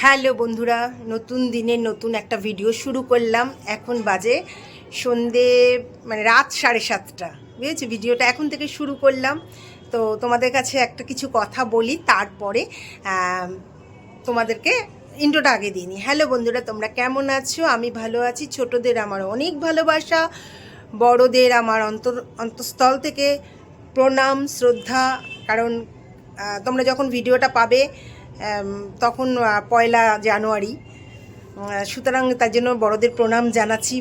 Hello বন্ধুরা, নতুন দিনের নতুন একটা ভিডিও শুরু করলাম। এখন বাজে সন্ধে মানে রাত সাড়ে সাতটা। বুঝেছি? ভিডিওটা এখন থেকে শুরু করলাম। তো তোমাদের কাছে একটা কিছু কথা বলি, তারপরে তোমাদেরকে ইন্ট্রোটা আগে দিইনি হ্যালো বন্ধুরা, তোমরা কেমন আছো? আমি ভালো আছি। ছোটদের আমার অনেক ভালোবাসা, বড়দের আমার অন্তর, অন্তঃস্থল থেকে প্রণাম, শ্রদ্ধা। কারণ তোমরা যখন ভিডিওটা পাবে তখন পয়লা জানুয়ারি। সুতরাং তার জন্য বড়দের প্রণাম জানাচ্ছি,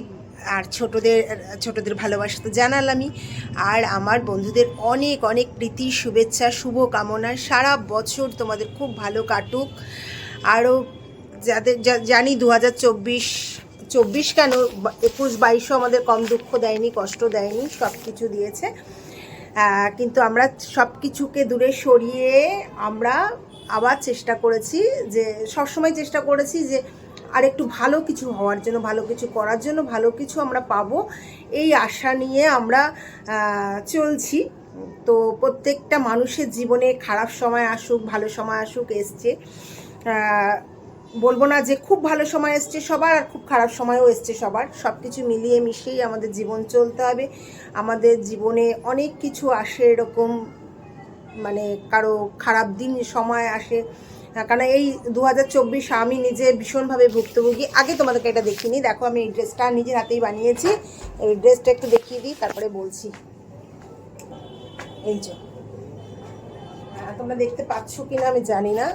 আর ছোটদের ছোটদের ভালোবাসা তো জানালামই। আর আমার বন্ধুদের অনেক অনেক প্রীতি, শুভেচ্ছা শুভ কামনা সারা বছর তোমাদের খুব ভালো কাটুক। আরও যাদের জানি দু হাজার চব্বিশ চব্বিশ কেন একুশ, বাইশও আমাদের কম দুঃখ দেয়নি, কষ্ট দেয়নি সব কিছু দিয়েছে কিন্তু আমরা সব কিছুকে দূরে সরিয়ে আমরা আবার চেষ্টা করেছি যে, সবসময় চেষ্টা করেছি যে আর একটু ভালো কিছু হওয়ার জন্য, ভালো কিছু করার জন্য, ভালো কিছু আমরা পাবো। এই আশা নিয়ে আমরা চলছি। তো প্রত্যেকটা মানুষের জীবনে খারাপ সময় আসুক, ভালো সময় আসুক, এসছে। বলব না যে খুব ভালো সময় এসছে সবার, আর খুব খারাপ সময়ও এসছে সবার। সব কিছু মিলিয়ে মিশিয়েই আমাদের জীবন চলতে হবে। আমাদের জীবনে অনেক কিছু আসে এরকম মানে কারও খারাপ দিন, সময় আসে। কারণ এই দু হাজার চব্বিশ আমি নিজে ভীষণভাবে ভুক্তভোগী। আগে তোমাদেরকে এটা দেখিনি। দেখো, আমি এই ড্রেসটা নিজের হাতেই বানিয়েছি। এই ড্রেসটা একটু দেখিয়ে দিই, তারপরে বলছি। এই যে। তোমরা দেখতে পাচ্ছ কিনা আমি জানি না।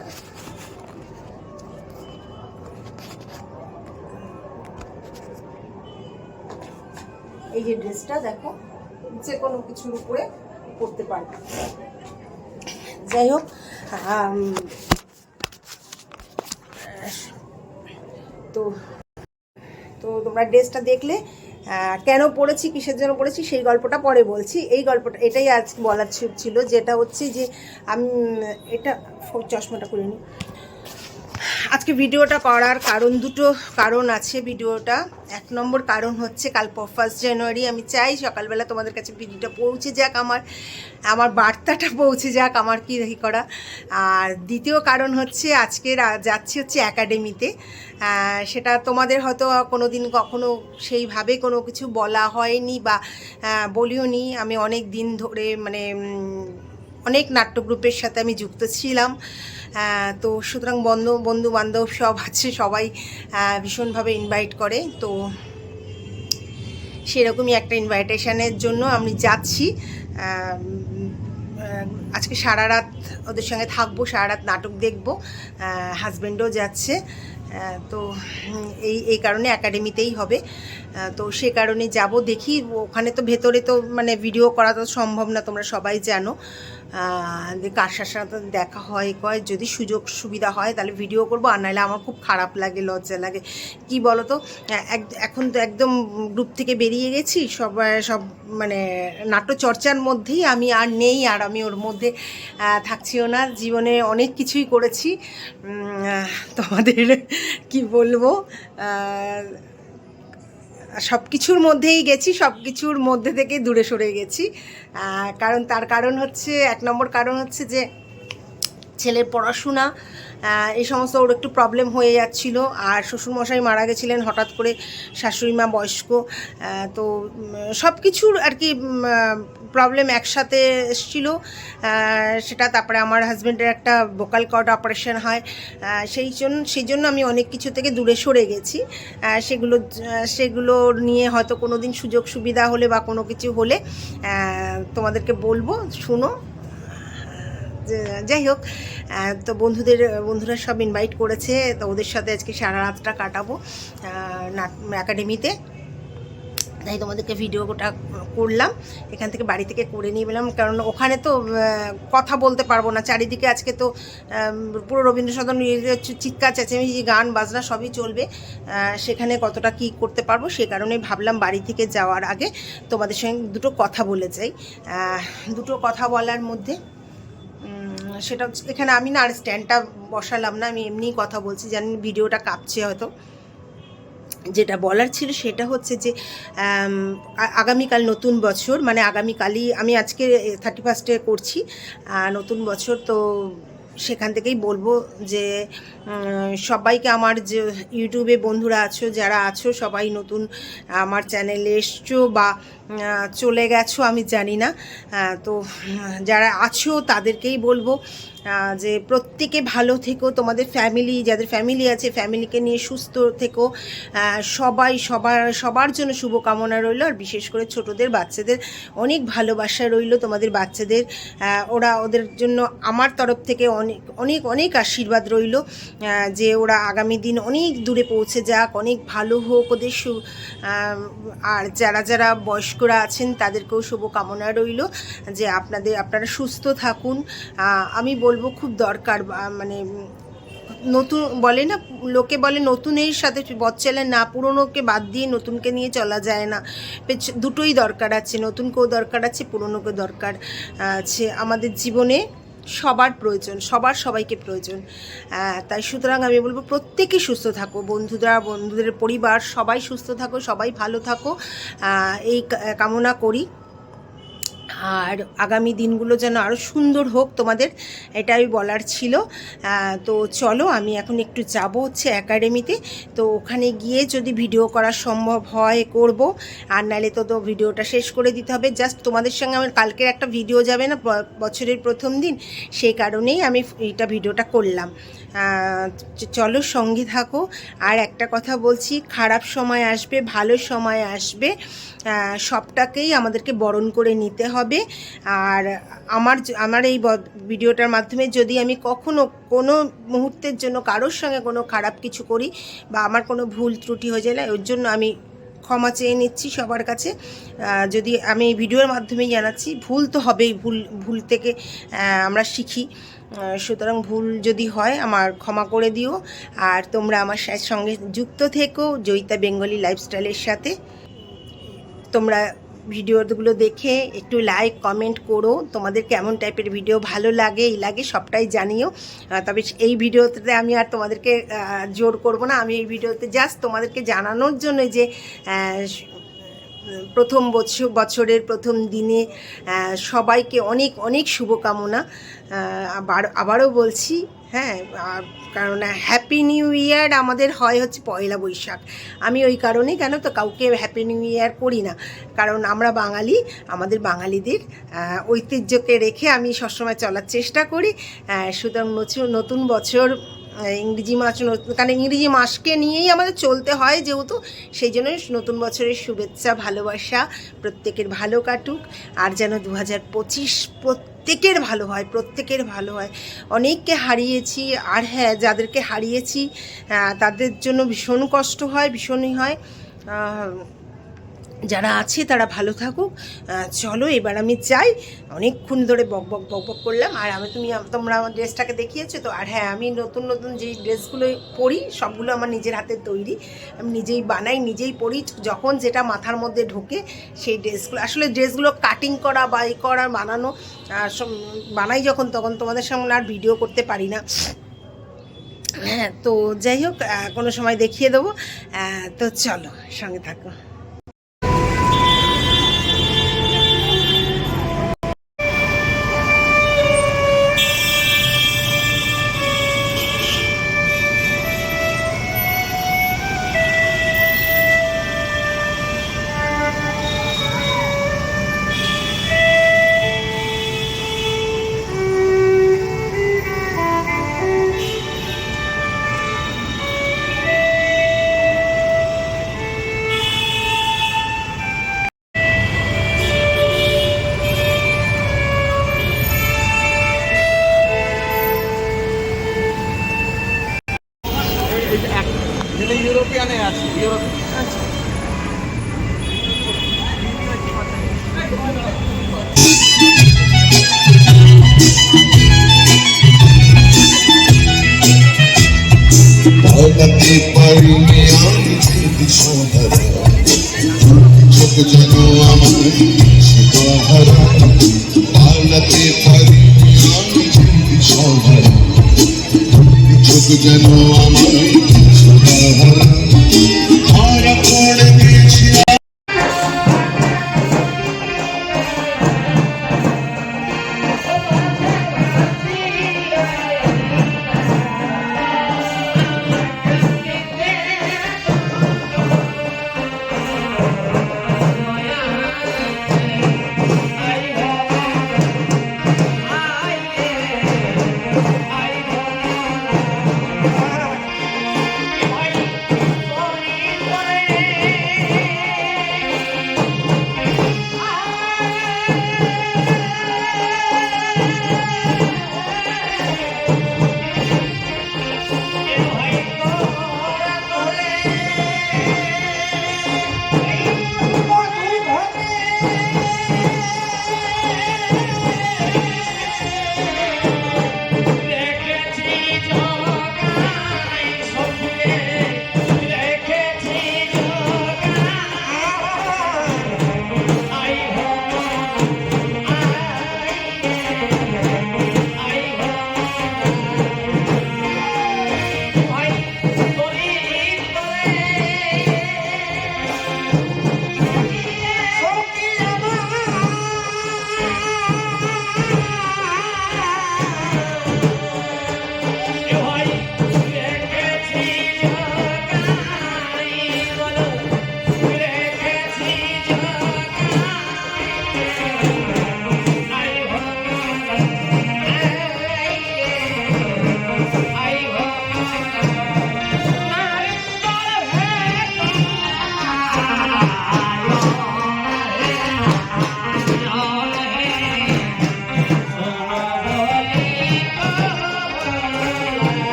এই যে ড্রেসটা, দেখো, যে কোনো কিছুর উপরে পরতে পারবে। যাই হোক তো তো তোমরা ড্রেসটা দেখলে কেন পড়েছি, কিসের জন্য পড়েছি, সেই গল্পটা পরে বলছি। এই গল্পটা, এটাই আজ বলার ছিল- যেটা হচ্ছে যে, আমি, এটা চশমাটা করে নিই আজকে ভিডিওটা করার কারণ দুটো কারণ আছে ভিডিওটা। এক নম্বর কারণ হচ্ছে কাল ফার্স্ট জানুয়ারি আমি চাই সকালবেলা তোমাদের কাছে ভিডিওটা পৌঁছে যাক আমার আমার বার্তাটা পৌঁছে যাক আমার কি ই করা। আর দ্বিতীয় কারণ হচ্ছে আজকে যাচ্ছি হচ্ছে একাডেমিতে সেটা তোমাদের হয়তো কোনো দিন কখনো সেইভাবে কোনো কিছু বলা হয়নি বা বলিও নি আমি অনেক দিন ধরে মানে অনেক নাট্য গ্রুপের সাথে আমি যুক্ত ছিলাম। তো সুতরাং বন্ধু বন্ধু বান্ধব সব আছে, সবাই ভীষণভাবে ইনভাইট করে। তো সেরকমই একটা ইনভাইটেশনের জন্য আমি যাচ্ছি। আজকে সারা রাত ওদের সঙ্গে থাকব, সারা রাত নাটক দেখব। হাজব্যান্ডও যাচ্ছে। তো এই এই কারণে একাডেমিতেই হবে। তো সে কারণে যাব। দেখি, ওখানে তো ভেতরে তো মানে ভিডিও করা তো সম্ভব না, তোমরা সবাই জানো। কার সাথে দেখা হয়, কয়, যদি সুযোগ সুবিধা হয় তাহলে ভিডিও করব, আর নাহলে আমার খুব খারাপ লাগে, লজ্জা লাগে। কি বলো তো এক- এখন তো একদম গ্রুপ থেকে বেরিয়ে গেছি সব সব মানে নাট্যচর্চার মধ্যেই আমি আর নেই, আর আমি ওর মধ্যে থাকছিও না। জীবনে অনেক কিছুই করেছি। তোমাদের কি বলব? সব কিছুর মধ্যেই গেছি সব কিছুর মধ্যে থেকে দূরে সরে গেছি। কারণ তার কারণ হচ্ছে, এক নম্বর কারণ হচ্ছে যে, ছেলের পড়াশোনা এই সমস্ত ওর একটু প্রবলেম হয়ে যাচ্ছিল। আর শ্বশুরমশাই মারা গেছিলেন হঠাৎ করে, শাশুড়ি মা বয়স্ক। তো সব কিছুর আর কি প্রবলেম একসাথে এসছিল সেটা তারপরে আমার হাজব্যান্ডের একটা বোকাল কর্ড অপারেশন হয় সেই জন্য সেই জন্য আমি অনেক কিছু থেকে দূরে সরে গেছি সেগুলো সেগুলো নিয়ে হয়তো কোনো দিন সুযোগ সুবিধা হলে বা কোনো কিছু হলে তোমাদেরকে বলব, শুনো। যাই হোক তো বন্ধুদের, বন্ধুরা সব ইনভাইট করেছে, তো ওদের সাথে আজকে সারা রাতটা কাটাবো একাডেমিতে তাই তোমাদেরকে ভিডিওটা করলাম। এখান থেকে বাড়ি থেকে করে নিয়ে এলাম। কারণ ওখানে তো কথা বলতে পারব না। চারিদিকে আজকে তো পুরো রবীন্দ্র সদন চিৎকার, চেঁচামেচি গান, বাজনা সবই চলবে। সেখানে কতটা কি করতে পারব সে কারণে ভাবলাম বাড়ি থেকে যাওয়ার আগে তোমাদের সঙ্গে দুটো কথা বলে যাই। দুটো কথা বলার মধ্যে সেটা এখানে আমি না আর স্ট্যান্ডটা বসালাম না। আমি এমনিই কথা বলছি। জানি ভিডিওটা কাঁপছে হয়তো। যেটা বলার ছিল সেটা হচ্ছে যে আগামীকাল নতুন বছর মানে আগামীকালই আমি আজকে থার্টি ফার্স্টে করছি নতুন বছর তো সেখান থেকেই বলব যে সবাইকে আমার যে ইউটিউবে বন্ধুরা আছো, যারা আছো, সবাই নতুন আমার চ্যানেলে এসছো বা চলে গেছো, আমি জানি না। তো, যারা আছো তাদেরকেই বলব যে প্রত্যেকে ভালো থেকো, তোমাদের ফ্যামিলি যাদের ফ্যামিলি আছে ফ্যামিলিকে নিয়ে সুস্থ থেকো। সবাই, সবার সবার জন্য শুভকামনা রইল। আর বিশেষ করে ছোটদের, বাচ্চাদের অনেক ভালোবাসা রইল তোমাদের বাচ্চাদের। ওরা ওদের জন্য আমার তরফ থেকে অনেক অনেক অনেক আশীর্বাদ রইল যে ওরা আগামী দিন অনেক দূরে পৌঁছে যাক, অনেক ভালো হোক ওদের সু আর যারা যারা বয়স্করা আছেন তাদেরকেও শুভকামনা রইল, যে আপনাদের, আপনারা সুস্থ থাকুন। আমি বলব খুব দরকার মানে নতুন, বলে না, লোকে বলে নতুনের সাথে বচ্চালে না, পুরনোকে বাদ দিয়ে নতুনকে নিয়ে চলা যায় না। দুটোই দরকার আছে, নতুনকেও দরকার আছে, পুরনোকেও দরকার আছে। আমাদের জীবনে সবার প্রয়োজন, সবার সবাইকে প্রয়োজন তাই সুতরাং আমি বলব প্রত্যেকে সুস্থ থাকো, বন্ধুরা, বন্ধুদের পরিবার, সবাই সুস্থ থাকো, সবাই ভালো থাকো এই কামনা করি। আর আগামী দিনগুলো যেন আরও সুন্দর হোক, তোমাদের এটাই বলার ছিল। তো চলো, আমি এখন একটু যাব হচ্ছে একাডেমিতে তো ওখানে গিয়ে যদি ভিডিও করা সম্ভব হয়, করব। আর নাহলে তো তো ভিডিওটা শেষ করে দিতে হবে। জাস্ট তোমাদের সঙ্গে আমার কালকের একটা ভিডিও যাবে না বছরের প্রথম দিন। সেই কারণেই আমি এটা ভিডিওটা করলাম। চলো সঙ্গে থাকো। আর একটা কথা বলছি, খারাপ সময় আসবে, ভালো সময় আসবে সবটাকেই আমাদেরকে বরণ করে নিতে হবে। আর আমার আমার এই ভিডিওটার মাধ্যমে যদি আমি কখনো কোনো মুহূর্তের জন্য কারোর সঙ্গে কোনো খারাপ কিছু করি বা আমার কোনো ভুল ত্রুটি হয়ে যায়, ওর জন্য আমি ক্ষমা চেয়ে নিচ্ছি সবার কাছে। যদি আমি ভিডিওর মাধ্যমেই জানাচ্ছি, ভুল তো হবেই, ভুল ভুল থেকে আমরা শিখি। সুতরাং ভুল যদি হয়, আমার ক্ষমা করে দিও। আর তোমরা আমার সঙ্গে যুক্ত থেকো, জয়িতা বেঙ্গলি লাইফস্টাইলের সাথে। তোমরা ভিডিওগুলো দেখে একটু লাইক কমেন্ট করো। তোমাদের কেমন টাইপের ভিডিও ভালো লাগে, এই লাগে, সবটাই জানিও। তবে এই ভিডিওতে আমি আর তোমাদেরকে জোর করব না। আমি এই ভিডিওতে জাস্ট তোমাদেরকে জানানোর জন্য যে প্রথম বছর বছরের প্রথম দিনে সবাইকে অনেক অনেক শুভকামনা। আবার, আবারও বলছি হ্যাঁ কারণ হ্যাপি নিউ ইয়ার আমাদের হয় হচ্ছে পয়লা বৈশাখ। আমি ওই কারণেই কেন তো কাউকে হ্যাপি নিউ ইয়ার করি না। কারণ আমরা বাঙালি, আমাদের বাঙালিদের ঐতিহ্যকে রেখে আমি সবসময় চলার চেষ্টা করি। সুতরাং নতুন- বছর ইংরেজি মাস কারণ ইংরেজি মাসকে নিয়েই আমাদের চলতে হয় যেহেতু, সেই জন্য নতুন বছরের শুভেচ্ছা, ভালোবাসা, প্রত্যেকের ভালো কাটুক। আর যেন দু হাজার পঁচিশ প্রত্যেকের ভালো হয়, প্রত্যেকের ভালো হয়। অনেককে হারিয়েছি, আর হ্যাঁ যাদেরকে হারিয়েছি তাদের জন্য ভীষণ কষ্ট হয়, ভীষণই হয়। যারা আছে তারা ভালো থাকুক। চলো, এবার আমি চাই অনেকক্ষণ ধরে বক বক বক বক করলাম। আর আমি, তুমি তোমরা আমার ড্রেসটাকে দেখিয়েছো তো? আর হ্যাঁ আমি নতুন নতুন যেই ড্রেসগুলো পরি, সবগুলো আমার নিজের হাতের তৈরি। আমি নিজেই বানাই, নিজেই পরি। যখন যেটা মাথার মধ্যে ঢোকে, সেই ড্রেসগুলো, আসলে ড্রেসগুলো কাটিং করা বা ই করা, বানানো বানাই যখন, তখন তোমাদের সামনে আর ভিডিও করতে পারি না। হ্যাঁ তো যাই হোক কোনো সময় দেখিয়ে দেবো। তো চলো, সঙ্গে থাকো। ইউরোপিয়ানে আছে ইউরোপ পালাতে পারিনি আমি সহারা। চোখ যেন আমার সীতাহারা পালাতে পারিনি আমার সীতাহারা ধরা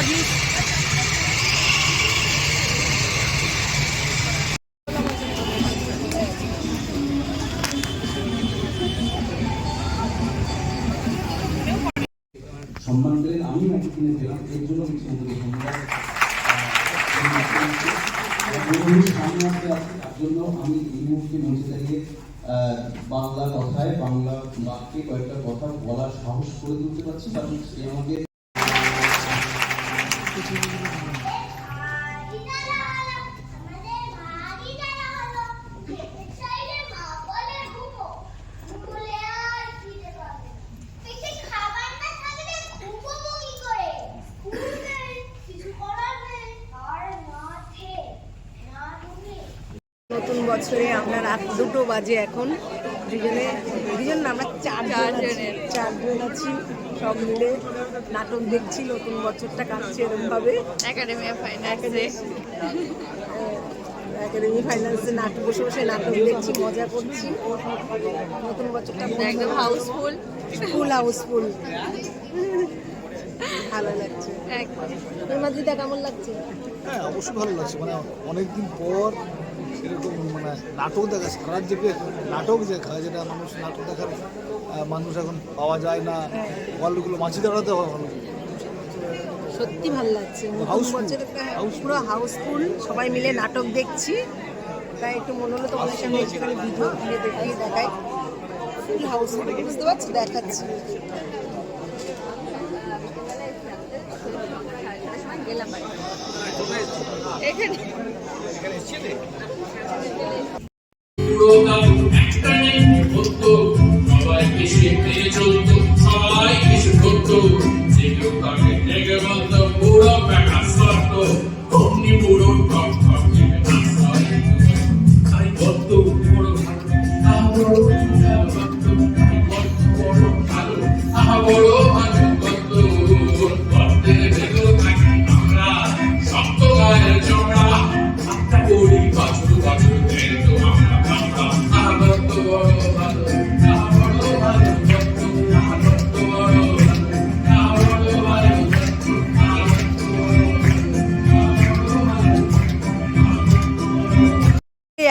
খুব সম্মান পেলেন আমিও একই দিনে পেলাম এর জন্য তার জন্য আমি এই মুহূর্তে মঞ্চে দাঁড়িয়ে বাংলা কথায়, বাংলা বাক্যে কয়েকটা কথা বলার সাহস করে তুলতে পারছি। কারণ সে আমাকে নতুন বছরে আমরা রাত দুটো বাজে এখন। দুজনে দুজন আমরা চারজন আছি। চারজন আছি। সব মিলে নাটক দেখছি নতুন বছরটা কাটছে এরকমভাবে একাডেমি অফ ফাইন্যান্সে একাডেমি ফাইন্যান্সে নাটক বসে বসে নাটক দেখছি মজা করছি। নতুন বছরটা একদম হাউসফুল ফুল হাউসফুল ভালো লাগছে। একদম। কেমন লাগছে? হ্যাঁ অবশ্যই ভালো লাগছে। মানে অনেকদিন পর এরকম মানে নাটক দেখা সারা রাজ্যে নাটক দেখা যেটা মানুষ নাটক দেখার মানুষ এখন পাওয়া যায় না হলগুলো মাঝি দাঁড়াতে হয় হল সত্যি ভালো লাগছে Houseful. পুরো হাউসফুল সবাই মিলে নাটক দেখছি। তাই একটু মনে হলো তোমাদের সামনে একটুখানি ভিডিও তুলে দেখিয়ে দেখাই। ফুল হাউসফুল বুঝতে পারছি? দেখাচ্ছি। গেলাম বাড়ি। এখানে পুরোটা একটা নেই সবাইকে সে শিখতে চলতো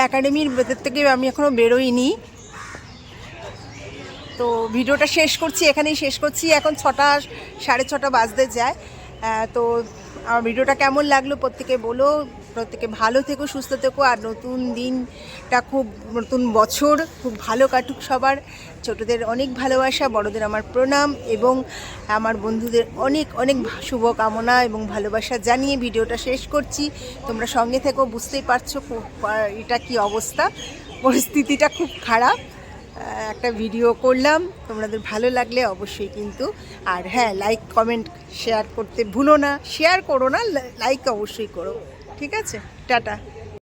একাডেমির ভেতর থেকে আমি এখনও বেরোইনি। তো ভিডিওটা শেষ করছি, এখানেই শেষ করছি। এখন ছটা, সাড়ে ছটা বাজতে যায়। তো আমার ভিডিওটা কেমন লাগল প্রত্যেকে বলো। প্রত্যেকে ভালো থেকো, সুস্থ থেকো আর নতুন দিনটা খুব নতুন বছর খুব ভালো কাটুক সবার। ছোটদের অনেক ভালোবাসা, বড়দের আমার প্রণাম এবং আমার বন্ধুদের অনেক অনেক শুভকামনা এবং ভালোবাসা জানিয়ে ভিডিওটা শেষ করছি। তোমরা সঙ্গে থেকো, বুঝতেই পারছ এটা কি অবস্থা? পরিস্থিতিটা খুব খারাপ। একটা ভিডিও করলাম, তোমাদের ভালো লাগলে অবশ্যই কিন্তু। আর হ্যাঁ লাইক কমেন্ট শেয়ার করতে ভুলো না। শেয়ার করো না লাইক অবশ্যই করো। ঠিক আছে? টাটা।